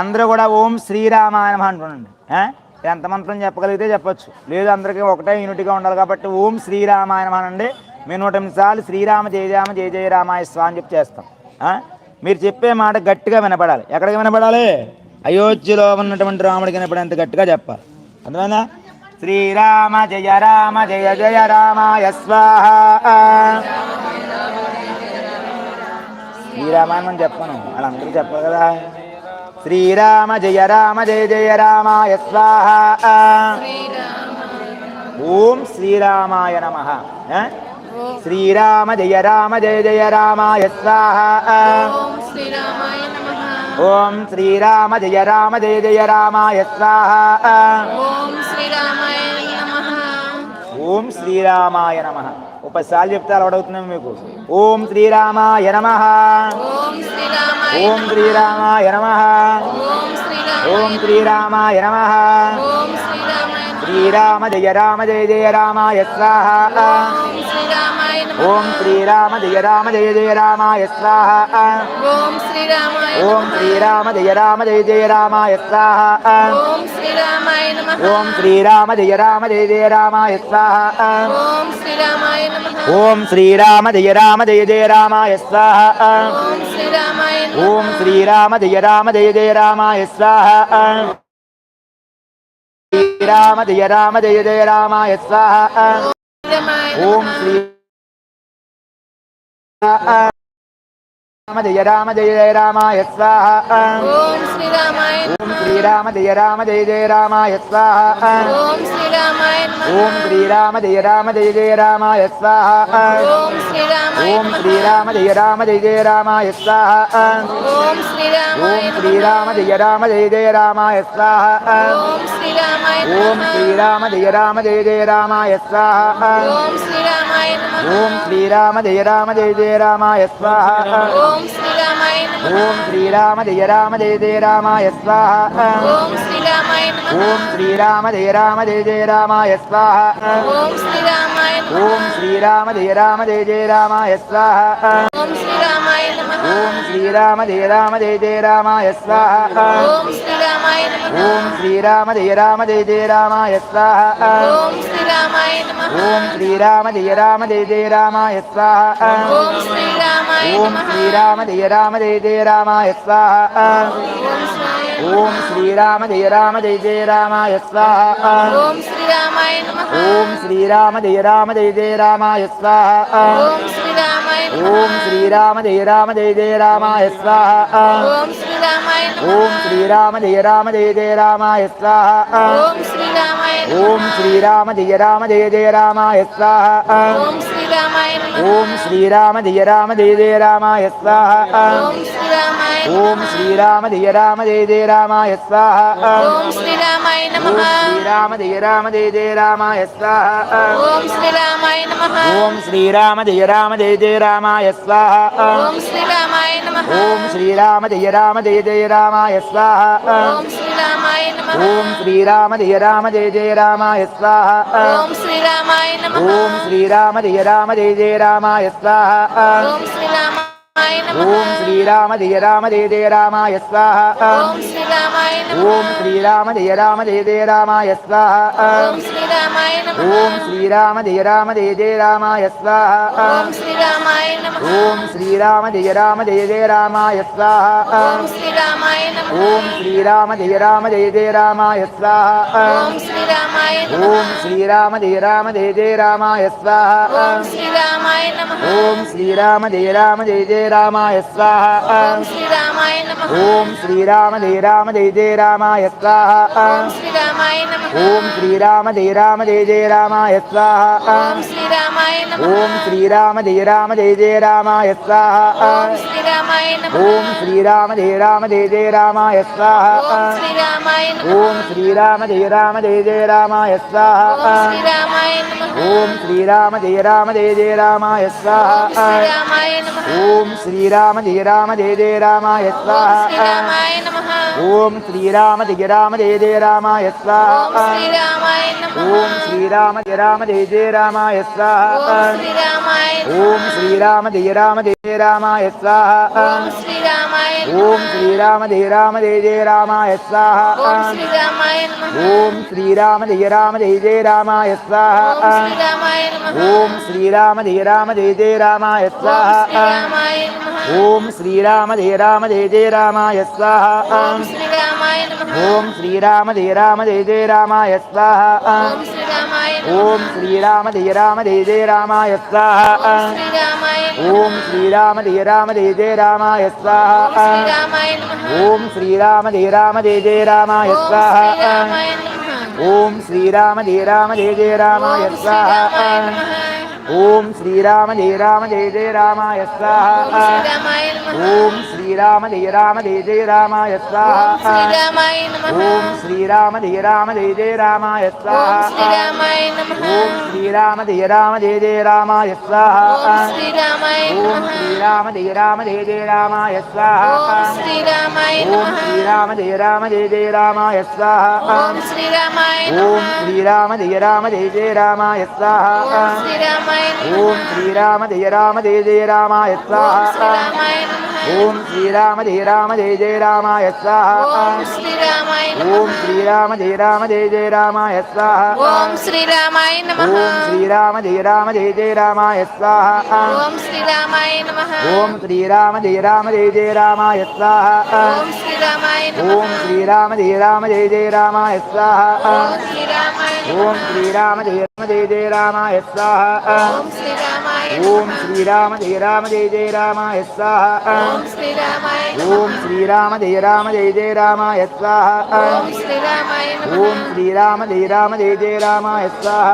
అందరూ కూడా ఓం శ్రీరామాయ నమః అంటుండండి. ఎంత మంత్రం చెప్పగలిగితే చెప్పొచ్చు. లేదు అందరికీ ఒకటే యూనిట్గా ఉండాలి కాబట్టి ఓం శ్రీరామాయణం అనండి. మేము నూట ఎనిమిది సార్లు శ్రీరామ జయ రామ జయ జయ రామాయ స్వా అని చెప్పి చేస్తాం. మీరు చెప్పే మాట గట్టిగా వినపడాలి. ఎక్కడికి వినపడాలి? అయోధ్యలో ఉన్నటువంటి రాముడికి వినపడేంత గట్టిగా చెప్పాలి. అందువల్ల శ్రీరామ జయ రామ జయ జయ రామాయ స్వాహ. శ్రీరామాయణం చెప్పను. వాళ్ళందరూ చెప్పరు కదా. శ్రీరామ జయ రామ జయ జయ రామాయ స్వాహ. ఓం శ్రీరామాయ నమ. శ్రీరామ జయ రామ జయ జయ రామాయ స్వాహ. ఓం శ్రీరామ జయ రామ జయ జయ రామాయ స్వాహ. ఓం శ్రీరామాయ ఓం శ్రీరామాయ నమ. ఒకసారి చెప్తే అలవాడవుతున్నాం మీకు. ఓం శ్రీరామాయ నమ. ఓం శ్రీరామాయ నమ. ఓం శ్రీరామాయ నమ. శ్రీరామ జయ రామ జయ జయ రామాయ స్వాహ. ఓం శ్రీరామ జయ రామ జయ జయ రామాయ స్వాహ ఓం శ్రీరామాయ ఓం శ్రీరామ జయ రామ జయ జయ రామాయ స్వాహ ఓం శ్రీరామాయ నమః ఓం శ్రీరామ జయ రామ జయ జయ రామాయ స్వాహ ఓం శ్రీరామాయ నమః ఓం శ్రీరామ జయ రామ జయ జయ రామాయ స్వాహ ఓం శ్రీరామాయ నమః ఓం శ్రీరామ జయ రామ జయ జయ రామాయ స్వాహ శ్రీరామ జయ రామ జయ జయ రామాయ స్వాహ ఓం శ్రీ 啊啊 రామ జయ రామ జయ జయ రామాయ స్వాహ ఓం శ్రీరామాయ ఓం శ్రీరామ జయ రామ జయ జయ రామాయ స్వాహ ఓం శ్రీరామాయ ఓం శ్రీరామ జయ రామ జయ జయ రామాయ స్వాహ ఓం శ్రీరామాయ ఓం శ్రీరామ జయ రామ జయ జయ రామాయ స్వాహ ఓం శ్రీరామాయ ఓం శ్రీరామ జయ రామ జయ జయ రామాయ స్వాహ ఓం శ్రీరామాయ ఓం శ్రీరామ జయ రామ జయ జయ రామాయ స్వాహ ఓం శ్రీరామాయ ఓం శ్రీరామ జయ రామ జయ జయ రామాయ స్వాహ ఓం ఓం శ్రీరామ జయ రామ జయ జయ రామాయ స్వాహ ఓం శ్రీరామ జయ రామ జయ జయ రామాయ స్వాహ ఓం శ్రీరామ జయ రామ జయ జయ రామాయ స్వాహ ఓం శ్రీరామ జయ రామ జయ జయ రామాయ స్వాహ ఓం శ్రీరామ జయ రామ జయ జయ రామాయ స్వాహ ఓం శ్రీరామ జయ రామ జయ జయ రామాయ స్వాహ ఓం నమః శ్రీరామ జయ రామ జయ జయ రామాయ స్వాహ ఓం శ్రీరామ జయ రామ జయ జయ రామాయ స్వాహ ఓం శ్రీరామ జయ రామ జయ జయ రామాయ స్వాహ ఓం శ్రీరామ జయ రామ జయ జయ రామాయ స్వాహ ఓం శ్రీరామ జయ రామ జయ జయ రామాయ స్వాహ ఓం శ్రీరామ జయ రామ జయ జయ రామాయ స్వాహ ఓం శ్రీరామ జయ రామ జయ జయ రామాయ స్వాహ. ఓం శ్రీరామ జయ రామ జయ జయ రామాయ స్వాహ. ఓం శ్రీరామ జయ రామ జయ జయ రామాయ స్వాహ. ఓం శ్రీరామ జయ రామ జయ జయ రామాయ స్వాహ. ఓం శ్రీరామ జయ రామ జయ జయ రామాయ స్వాహ. ఓం శ్రీరామ జయ రామ జయ జయ రామాయ స్వాహ। ఓం శ్రీరామాయ నమః। ఓం శ్రీరామ జయ రామ జయ జయ రామాయ స్వాహ। ఓం శ్రీరామాయ నమః। ఓం శ్రీరామ జయ రామ జయ జయ రామాయ స్వాహ। ఓం నమః ఓం శ్రీరామ జయ రామ జయ జయ రామాయ స్వాహ. ఓం శ్రీరామ జయ రామ జయ జయ రామాయ స్వాహ. ఓం శ్రీరామ జయ రామ జయ జయ రామాయ స్వాహ. ఓం శ్రీరామ జయ రామ జయ జయ రామాయ స్వాహ. ఓం శ్రీరామ జయ రామ జయ జయ రామాయ స్వాహ. ఓం శ్రీరామ జయ రామ జయ జయ రామాయ స్వాహ. ఓం శ్రీరామ జయ రామ జయ జయ రామాయ స్వాహ. ఓం శ్రీరామ జయ రామ జయ జయ రామాయ స్వాహ. ఓం శ్రీరామ జయ రామ జయ జయ రామాయ స్వాహ. ఓం శ్రీరామ జయ రామ జయ జయ రామాయ స్వాహ. ఓం శ్రీరామ జయ రామ జయ జయ రామాయ స్వాహ. ఓం శ్రీరామ జయ రామ జయ జయ రామాయ స్వాహ. ఓం శ్రీరామ జయ రామ జయ జయ రామాయ స్వాహ. ఓం శ్రీరామ జయ రామ జయ జయ రామాయ స్వాహ. ఓం శ్రీరామ జయ రామ జయ జయ రామాయ స్వాహ. ఓం శ్రీరామాయ ఓం శ్రీరామ జయ రామ జయ రామాయ స్వాహ. ఓం శ్రీరామ జయ రామ జయ జయ రామాయ స్వాహ. ఓం శ్రీరామ జయ రామ జయ జయ రామాయ స్వాహ. ఓం శ్రీరామ జయ రామ జయ జయ రామాయ స్వాహ. ఓం శ్రీరామ జయ రామ జయ జయ రామాయ స్వాహ. ఓం శ్రీరామ జయ రామ జయ జయ రామాయ స్వాహ. ఓం శ్రీరామ జయ రామ జయ జయ రామాయ స్వాహ. ఓం శ్రీరామ జయ రామ జయ జయ రామాయ స్వాహ. ఓం శ్రీరామ జయ రామ జయ జయ రామాయ స్వాహ. ఓం శ్రీరామ జయ రామ జయ జయ రామాయ స్వాహ. ఓం శ్రీరామ జయ రామ జయ జయ రామాయ స్వాహ. ఓం శ్రీరామ జయ రామ జయ జయ రామాయ స్వాహ. ఓం శ్రీరామ జయ రామ జయ జయ రామాయ స్వాహ. ఓం శ్రీరామ జయ రామ జయ జయ రామాయ స్వాహ. ఓం శ్రీరామ జయ రామ జయ జయ రామాయ స్వాహ. ఓం శ్రీరామ జయ రామ జయ జయ రామాయ స్వాహ ఓం శ్రీరామాయ ఓం శ్రీరామ జయ రామ జయ జయ రామాయ స్వాహ ఓం శ్రీరామాయ నమః ఓం శ్రీరామ జయ రామ జయ జయ రామాయ ఓం స్వాహ ఓం శ్రీరామ జయ రామ జయ జయ రామాయ స్వాహ ఓం శ్రీరామ జయ రామ జయ జయ రామాయ స్వాహ ఓం శ్రీరామాయ నమః ఓం శ్రీరామ జయ రామ జయ జయ రామాయ స్వాహ ఓం శ్రీరామాయ నమః ఓం శ్రీరామ జయ రామ జయ జయ రామాయ స్వాహ ఓం శ్రీరామాయ ఓం శ్రీరామ జయ రామ జయ జయ రామాయ స్వాహ. ఓం శ్రీరామ జయ రామ జయ జయ రామాయ స్వాహ. ఓం శ్రీరామ జయ రామ జయ జయ రామాయ స్వాహ ఓం శ్రీరామ జయ రామ జయ జయ రామాయ స్వాహ ఓం శ్రీరామ జయ రామ జయ జయ రామాయ స్వాహ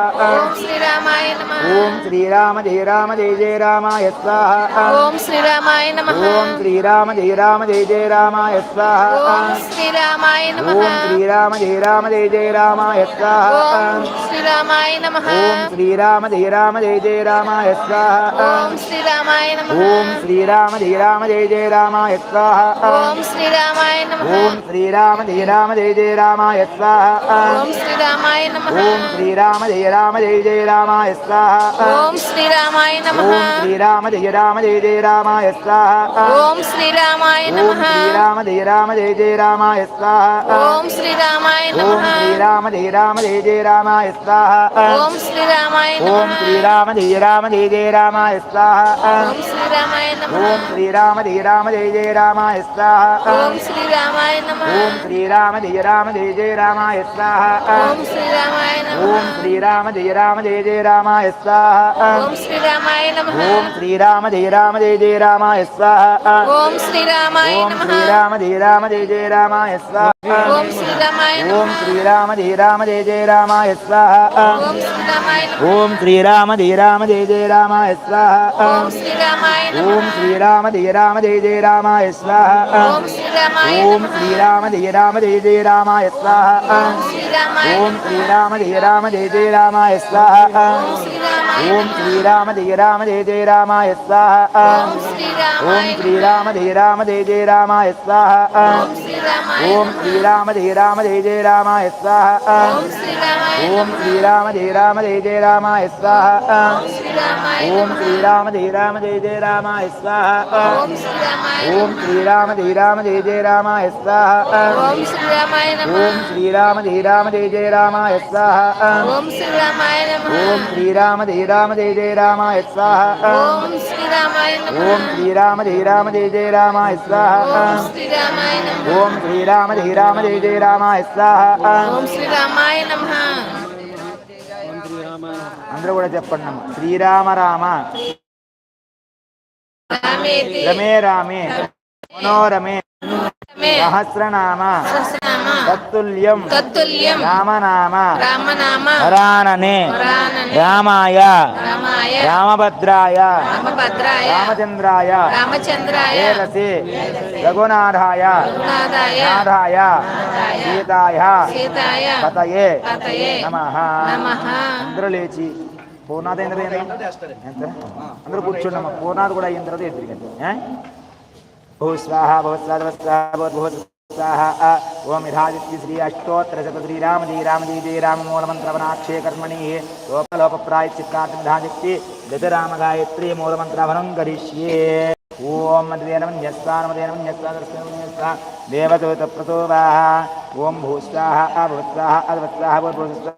ఓం శ్రీరామ జయ రామ జయ జయ రామాయ స్వాహ ఓం శ్రీరామాయ నమః ఓం శ్రీరామ జయ రామ జయ జయ రామాయ స్వాహ ఓం శ్రీరామాయ నమః ఓం శ్రీరామ జయ రామ జయ జయ రామాయ స్వాహ ఓం శ్రీరామాయ నమః ఓం శ్రీరామ జయ రామ జయ జయ రామాయ స్వాహ ఓం శ్రీరామాయ నమః ఓం శ్రీరామ జయ రామ జయ జయ రామాయ స్వాహ ఓం శ్రీరామాయ నమః ఓం శ్రీరామ జయ రామ జయ జయ రామాయ స్వాహ ఓం శ్రీరామాయ నమః ఓం శ్రీరామ జయ రామ జయ జయ రామాయ స్వాహ ఓం శ్రీరామాయ నమః ఓం శ్రీరామ జయ రామ జయ జయ రామాయ స్వాహ ఓం శ్రీరామాయ ఓం శ్రీరామ జయ రామ జయ జయ రామాయ స్వాహ ఓం శ్రీరామాయ ఓం శ్రీరామ జయ రామ జయ జయ రామాయ స్వాహ ఓం శ్రీరామాయ ఓం శ్రీరామ జయ రామ జయ జయ రామాయ స్వాహ ఓం శ్రీరామ జయ రామ జయ జయ రామాయ స్వాహ। ఓం శ్రీరామ జయ రామ జయ జయ రామాయ స్వాహ। ఓం శ్రీరామాయ ఓం శ్రీరామ జయ రామ జయ జయ రామాయ స్వాహ. ఓం శ్రీరామాయ నమః. ఓం శ్రీరామ జయ రామ జయ జయ రామాయ స్వాహ. ఓం శ్రీరామాయ ఓం నమః. శ్రీరామ జయ రామ జయ జయ రామాయ స్వాహ. ఓం శ్రీరామాయ ఓం నమః శ్రీరామ జయ రామ జయ జయ రామాయ స్వాహ. ఓం శ్రీరామాయ నమః. ఓం శ్రీరామ జయ రామ జయ జయ రామాయ స్వాహ. ఓం శ్రీరామాయ నమః. ఓం శ్రీరామ జయ రామ జయ జయ రామాయ స్వాహ. ఓం ఓం శ్రీరామ జయ రామ జయ జయ రామాయ స్వాహ. ఓం శ్రీరామ జయ రామ జయ జయ రామాయ స్వాహ. ఓం శ్రీరామ జయ రామ జయ జయ రామాయ స్వాహ. ఓం శ్రీరామ జయ రామ జయ జయ రామాయ స్వాహ. ఓం శ్రీరామ జయ రామ జయ జయ రామాయ స్వాహ. ఓం శ్రీరామ జయ రామ జయ జయ రామాయ స్వాహ. ఓం శ్రీరామ జయ రామ జయ జయ రామాయ స్వాహ. ఓం శ్రీరామ జయ రామ జయ జయ రామాయ స్వాహ. ఓం శ్రీరామ జయ రామ జయ జయ రామాయ స్వాహ. ఓం శ్రీరామ స్వాహ ఓం శ్రీరామాయ నమః. ఓం శ్రీరామ జయ రామ జయ జయ రామాయ స్వాహ। ఓం శ్రీరామాయ నమః. ఓం శ్రీరామ జయ రామ జయ జయ రామాయ స్వాహ। ఓం శ్రీరామాయ నమః. అందరూ కూడా చెప్పండి అమ్మ. శ్రీరామ రామ। రమే రామే। మనోరమే సహస్రనామ. తత్తుల్యం. తత్తుల్యం. రామనామ. రామనామ. వరాననే. రామాయ. రామాయ. రామభద్రాయ. రామభద్రాయ. రామచంద్రాయ. రామచంద్రాయ. వేరసి రఘునాథాయ. నాథాయ. సీతాయ. సీతాయ. పతయే. పతయే. నమ. నమః. అందరూ లేచి పూర్ణాథ ఎంత? అందరూ కూర్చోండి అమ్మ పూర్ణాథ కూడా అయిన తర్వాత ఎదురుగండి भूस्वाहा भूस्वाहा भूत स्वाहा ओम विधादित्य श्री अष्टोत्तर शत श्री राम जी राम जी जय राम मूल मंत्र वनाक्षय कर्मणि लोप लोप प्राय चित्तार्थ विधादित्य गज राम गायत्री मूल मंत्र वनं करिष्ये ओम मदेन मन्यस्वान मदेन मन्यस्वान दर्शनं देवदूत प्रतोवाः ओम भूस्वाहा भूस्वाहा अद्वत्साहा भूस्वाहा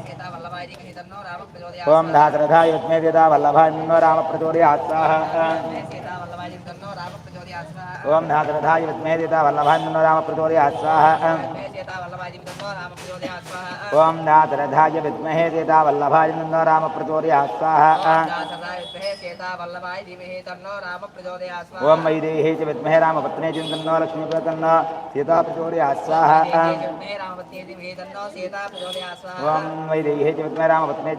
ओम धातरथा युग्मे व्यता वल्लभान्नो राम प्रचोदयात् स्वाहा। ओम धातरथा युग्मे व्यता वल्लभान्नो राम प्रचोदयात् स्वाहा। ओम धातरथाय विद्महे चेता वल्लभाय नो राम प्रचोदयात् स्वाहा। ओम वैदेहे च विद्महे राम रामपत्ने चिन्तन्नो लक्ष्मीपतन्नो सीता प्रचोदयात् स्वाहा। ओम वैदेहे च विद्महे राम पत्ने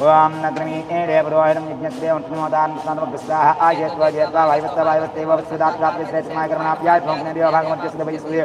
ॐ न क्रमीते देवरोहिणं यज्ञस्ते उन्नमोदान्नमग्रस्ताः आयत्वा जयत्वा वायुवत्ता वायुवत्तैव वत्सदात् प्राप्यते मायकर्मणाप्याय भोग्ने देवभागमत्यस्य भजसूर्य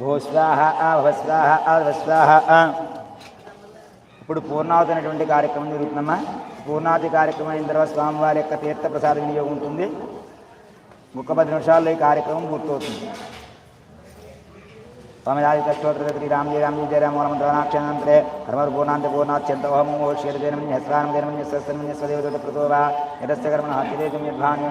భూస్వాహ స్వాహ స్వాహ స్వాహ భవస్వాహ ఇప్పుడు పూర్ణావతి అనేటువంటి కార్యక్రమం జరుగుతుందమ్మా. పూర్ణావతి కార్యక్రమం అయిన తర్వాత స్వామివారి యొక్క తీర్థ ప్రసాద వినియోగం ఉంటుంది. ఒక పది నిమిషాల్లో ఈ కార్యక్రమం పూర్తవుతుంది. స్వామిరాజు కష్టోత్తర శ్రీ రామ జయ రామ మంత్రనాక్షణంత్రే రామ మంత్రాక్షరంత్రే కర్మర్ పూర్ణాంత పూర్ణాచ్యంతోహం శీర్దేనం ప్రతోవా యతస్య కర్మణ హత్యదేజం యద్భాన్యం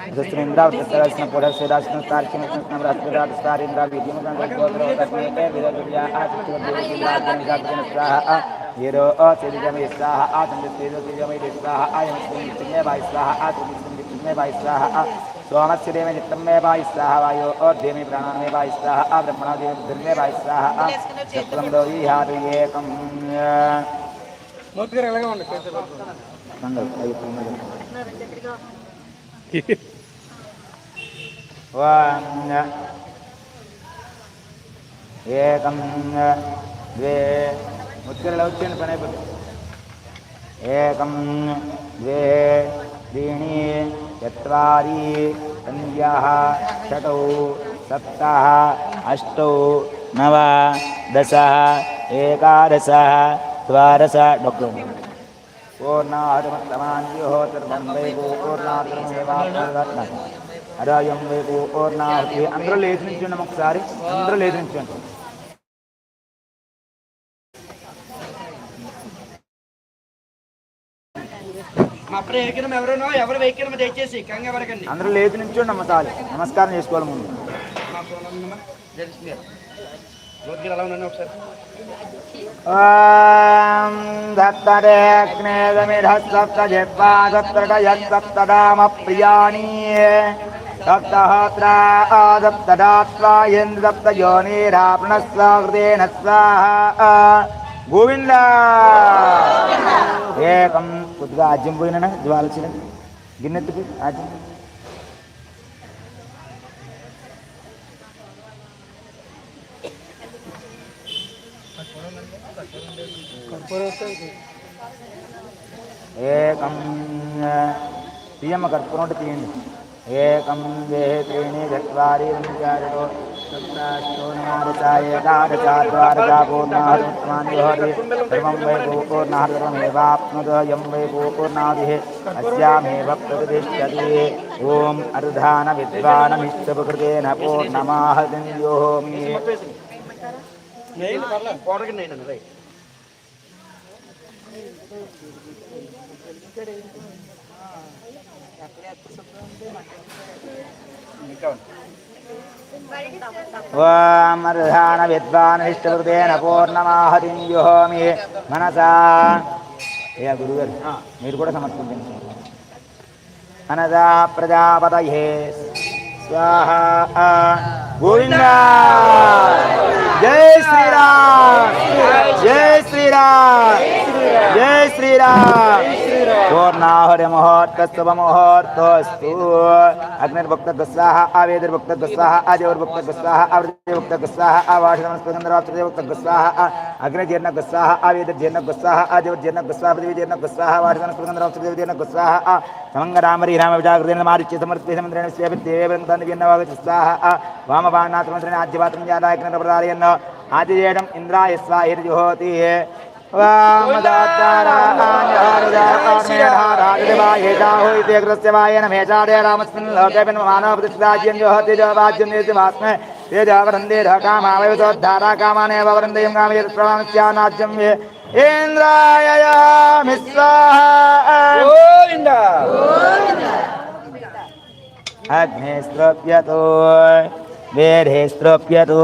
స్వాధ్యే స్వదమృత్యే స్వదమృత్యే స్వాత్రావృత్యాశ్రావృత్యజ్ఞ అప్రజ్ఞ అతిక్తం కర్మణైచ్చేన పర్వాన్ నిర్గుణేంతాగురాదే దేవాంత బ్రహ్మ ప్రతిష్టామృత బ్రహ్మ వాచ బ్రహ్మ జ్ఞానాత్మ విధామాద్యస్య అతిరిక్తం కర్మణాయచ్చేన యజ్ఞ పర్వాన్ ప్రతినిధికల్పయన్ స్వాహ గురాదే దేవాన్ స్వాహ అవరేద కర్మయన్ నాకర్మ దిచ్చిరాజ్యం నాకృతత్వం విష్ణు విజ్ఞాన నిష్టాపయన్ స్వాహ గురాదే దేవాన్ స్వాహ హీరో సిరిజమే స్వాహ ఆచంద్ర సిరిజమే స్వాహ ఆయం శ్రీ వాయి స్వాహ ఆచంద్ర వాయి స్వాహ సోమస్య దేవ నిత్యం మే వాయి స్వాహ వాయో దేవి ప్రాణాన్ మే వాయి స్వాహ బ్రహ్మణ దేవ దుర్మే వాయి స్వాహ చక్రం దౌరి హారు ఏకం మూర్తి గారు ఎలాగే ఉండి కొంచెం మంగళ one ekam dve ಉತ್ಕರಳ ಉಚ್ಚನ ಪಣೆಪದ ಏಕಂ षटौ। सप्तः। अष्टौ। नव। दश। एकादशः। द्वादश। डॉक्टर पूर्णाहतमस्तमान्योः सर्वं అరాయం వైపు ఓర్నాహతి అందరూ లేచి నుంచండి ఒకసారి. అందరూ లేచి నుంచండి అందరూ లేచి నుంచండి అమ్మ చాలు నమస్కారం చేసుకోవాలి ముందు. ఉందమ్మా. తెలుస్తుంది జ్యోతికి ఎలా ఉన్నాను ఒకసారి ॐ धत्तरेऽग्नेदमिधः सप्तजिह्वादत्तटयत्सप्तदामप्रियाणि सप्तहोत्रा आदप्तदात्वा इन्द्रप्तयोनिराप्णस्वाकृतेन स्वाहा గోవింద ఏకం కొద్దిగా ఆజ్యం పోయినా జ్వాలచిన గిన్నెత్తుకు ఆజ్యం ఏకం తీయమ్మ కర్పూరం ఉంటే తీయండి एकं द्वे त्रीणि चत्वारि पञ्चाशतो सप्ताष्टो नवादशा एकादशा द्वादशा पूर्णाहरित्वानिहरि सर्वं वै गोपूर्णाः सर्वमेवाप्नुदयं वै गोपूर्णादिः अस्यामेव प्रतिष्ठति। ओम् अर्धानविद्वानमिष्टपकृतेन पूर्णमाहतिं योमि ಈ ಕಡೆ ఓమర్ధాన విద్వానిష్టవృతేన పూర్ణమాహతిం యుహోమి మనసా ఏ గురుగారు మీరు కూడా సమర్పించండి। మనసా ప్రజాపతయే స్వాహ గోవింద జై శ్రీరామ్ జై శ్రీరామ్ జై శ్రీరామ్ పూర్ణాహురి ముహూర్తస్తవ ముహూర్తోస్తు అగ్నిర్భక్త స్వాహ ఆవేదిర్భక్త స్వాహ ఆదేవర్భక్త స్వాహ ఆవృతిభక్త స్వాహ ఆవాషినస్పందరాత్రిభక్త స్వాహ అగ్నిజీర్ణ స్వాహ ఆవేదిర్జీర్ణ స్వాహ ఆదేవర్జీర్ణ స్వాహ పృథివీజీర్ణ స్వాహ వాషినస్పందరాత్రిభక్త స్వాహ సమంగరామరి రామ విజాగృతిన మారిచ్య సమర్పి సముద్రేణ స్వేపి దేవేంద్రాన్ని విన్నవాగ స్వాహ వామబాణాత్మంత్రిణ ఆద్యపాత్రం జాదాయజ్ఞ ప్రదారయన్న ఆదిజేయం ఇంద్రాయ స్వాహిర్జుహోతి ఇంద్రాయ గోవిందా అగ్నిస్త్రోప్యతో వేరే స్త్రోప్యతో